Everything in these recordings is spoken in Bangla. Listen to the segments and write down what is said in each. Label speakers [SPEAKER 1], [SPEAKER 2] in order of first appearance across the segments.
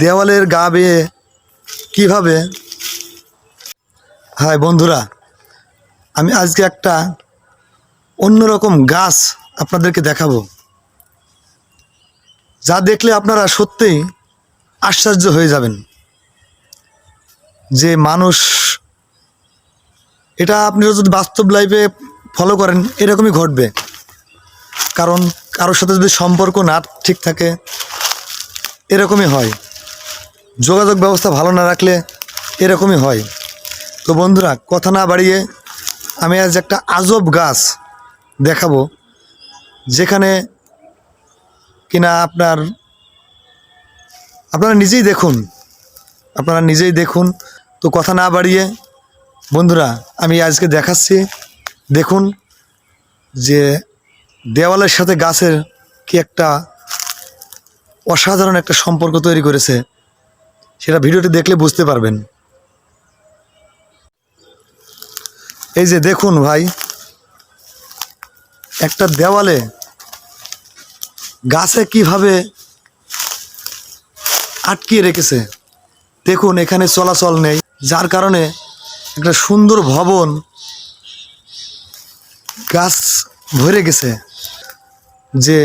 [SPEAKER 1] দেওয়ালের গা বেয়ে কীভাবে? হাই বন্ধুরা, আমি আজকে একটা অন্যরকম গাছ আপনাদেরকে দেখাবো। যা দেখলে আপনারা সত্যিই আশ্চর্য হয়ে যাবেন। যে মানুষ, এটা আপনি যদি বাস্তব লাইফে ফলো করেন, এরকমই ঘটবে। কারণ কারোর সাথে যদি সম্পর্ক না ঠিক থাকে, এরকমই হয়। যোগাযোগ ব্যবস্থা ভালো না রাখলে এরকমই হয়। তো বন্ধুরা, কথা না বাড়িয়ে আমি আজ একটা আজব গাছ দেখাবো, যেখানে কিনা আপনার, আপনারা নিজেই দেখুন, আপনারা নিজেই দেখুন। তো কথা না বাড়িয়ে, বন্ধুরা, আমি আজকে দেখাচ্ছি, দেখুন যে দেওয়ালের সাথে গাছের কি একটা অসাধারণ একটা সম্পর্ক তৈরি করেছে। সেটা ভিডিওটি দেখলে বুঝতে পারবেন। এই যে দেখুন ভাই, একটা দেওয়ালে গাছে কীভাবে আটকিয়ে রেখেছে, দেখুন এখানে চলাচল নেই। যার কারণে একটা সুন্দর ভবন গাছ ভরে গেছে, যে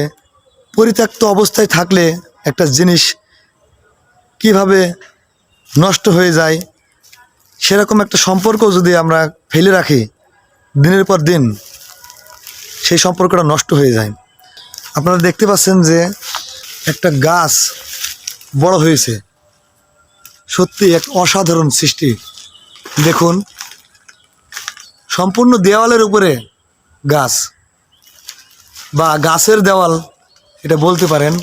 [SPEAKER 1] পরিত্যক্ত অবস্থায় থাকলে একটা জিনিস কীভাবে নষ্ট হয়ে যায়। সেরকম একটা সম্পর্ক যদি আমরা ফেলে রাখি, দিনের পর দিন সেই সম্পর্কটা নষ্ট হয়ে যায়। আপনারা দেখতে পাচ্ছেন যে একটা গাছ বড় হয়েছে। সত্যি এক অসাধারণ সৃষ্টি। দেখুন, সম্পূর্ণ দেওয়ালের উপরে গাছ বা গাছের দেওয়াল, এটা বলতে পারেন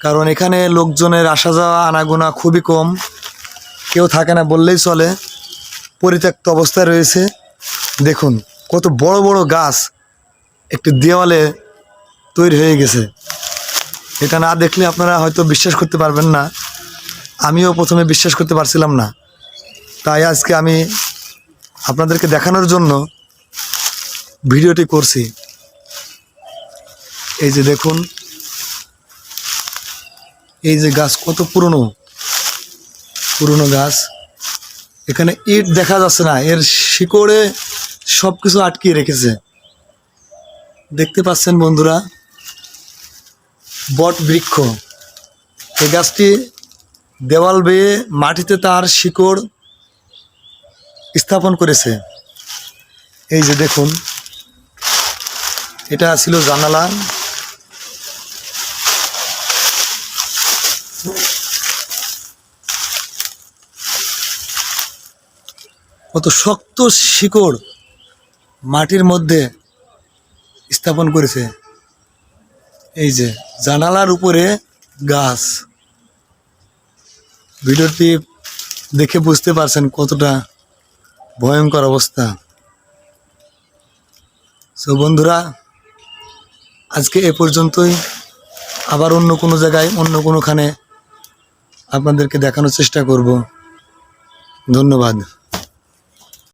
[SPEAKER 1] কারণ এখানে লোকজনের আসা যাওয়া, আনাগোনা খুবই কম। কেউ থাকে না বললেই চলে। পরিত্যক্ত অবস্থায় রয়েছে। দেখুন, কত বড় বড় গাছ একটি দেওয়ালে তৈরি হয়ে গেছে। এটা না দেখলে আপনারা হয়তো বিশ্বাস করতে পারবেন না। আমিও প্রথমে বিশ্বাস করতে পারছিলাম না। তাই আজকে আমি আপনাদেরকে দেখানোর জন্য ভিডিওটি করছি। এই যে দেখুন এই যে গাছ কত পুরনো? পুরনো গাছ। এখানে ইট দেখা যাচ্ছে না, এর শিকড়ে সব কিছু আটকিয়ে রেখেছে। দেখতে পাচ্ছেন বন্ধুরা, বট বৃক্ষ। এই গাছটি দেওয়াল বেয়ে মাটিতে তার শিকড় স্থাপন করেছে। এই যে দেখুন, এটা ছিল জানালা কত শক্ত শিকড় মাটির মধ্যে স্থাপন করেছে। এই যে জানালার উপরে গাছ। ভিডিওটি দেখে বুঝতে পারছেন কতটা ভয়ঙ্কর অবস্থা। সো বন্ধুরা, আজকে এ পর্যন্তই। আবার অন্য কোনো জায়গায়, অন্য কোনোখানে আপনাদেরকে দেখানোর চেষ্টা করব। ধন্যবাদ।